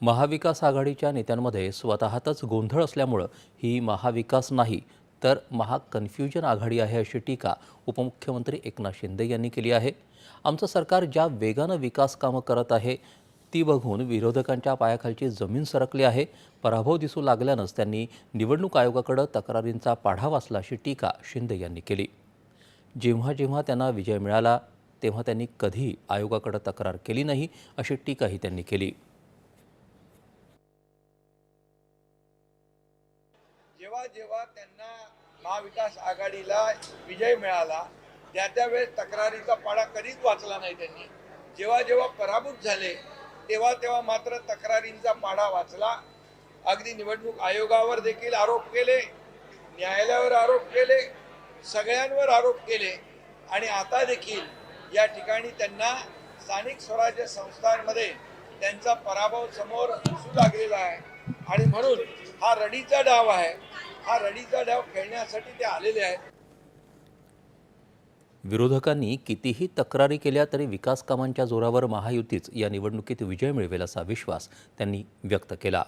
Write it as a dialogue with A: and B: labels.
A: महाविकास आघाडीच्या नेत्यांमध्ये स्वतःतच गोंधळ असल्यामुळं ही महाविकास नाही तर महाकन्फ्युजन आघाडी आहे अशी टीका उपमुख्यमंत्री एकनाथ शिंदे यांनी केली आहे. आमचं सरकार ज्या वेगानं विकास कामं करत आहे ती बघून विरोधकांच्या पायाखालची जमीन सरकली आहे. पराभव दिसू लागल्यानंच त्यांनी निवडणूक आयोगाकडे तक्रारींचा पाढा वाचला अशी टीका शिंदे यांनी केली. जेव्हा जेव्हा त्यांना विजय मिळाला तेव्हा त्यांनी कधी आयोगाकडे तक्रार केली नाही अशी टीकाही त्यांनी केली.
B: जेव्हा जेव्हा त्यांना महाविकास आघाडीला विजय मिळाला त्या त्यावेळेस तक्रारीचा पाडा कधीच वाचला नाही त्यांनी. जेव्हा जेव्हा पराभूत झाले तेव्हा तेव्हा मात्र तक्रारींचा पाडा वाचला. अगदी निवडणूक आयोगावर देखील आरोप केले न्यायालयावर आरोप केले सगळ्यांवर आरोप केले. आणि आता देखील या ठिकाणी त्यांना स्थानिक स्वराज्य संस्थांमध्ये त्यांचा पराभव समोर दिसू लागलेला आहे. आणि म्हणून हा रडीचा डाव आहे. हा रडीचा डाव खेळण्यासाठी ते आलेले आहेत.
A: विरोधकांनी कितीही तक्रारी केल्या तरी विकास कामांच्या जोरावर महायुतीच या निवडणुकीत विजय मिळवेल असा विश्वास त्यांनी व्यक्त केला.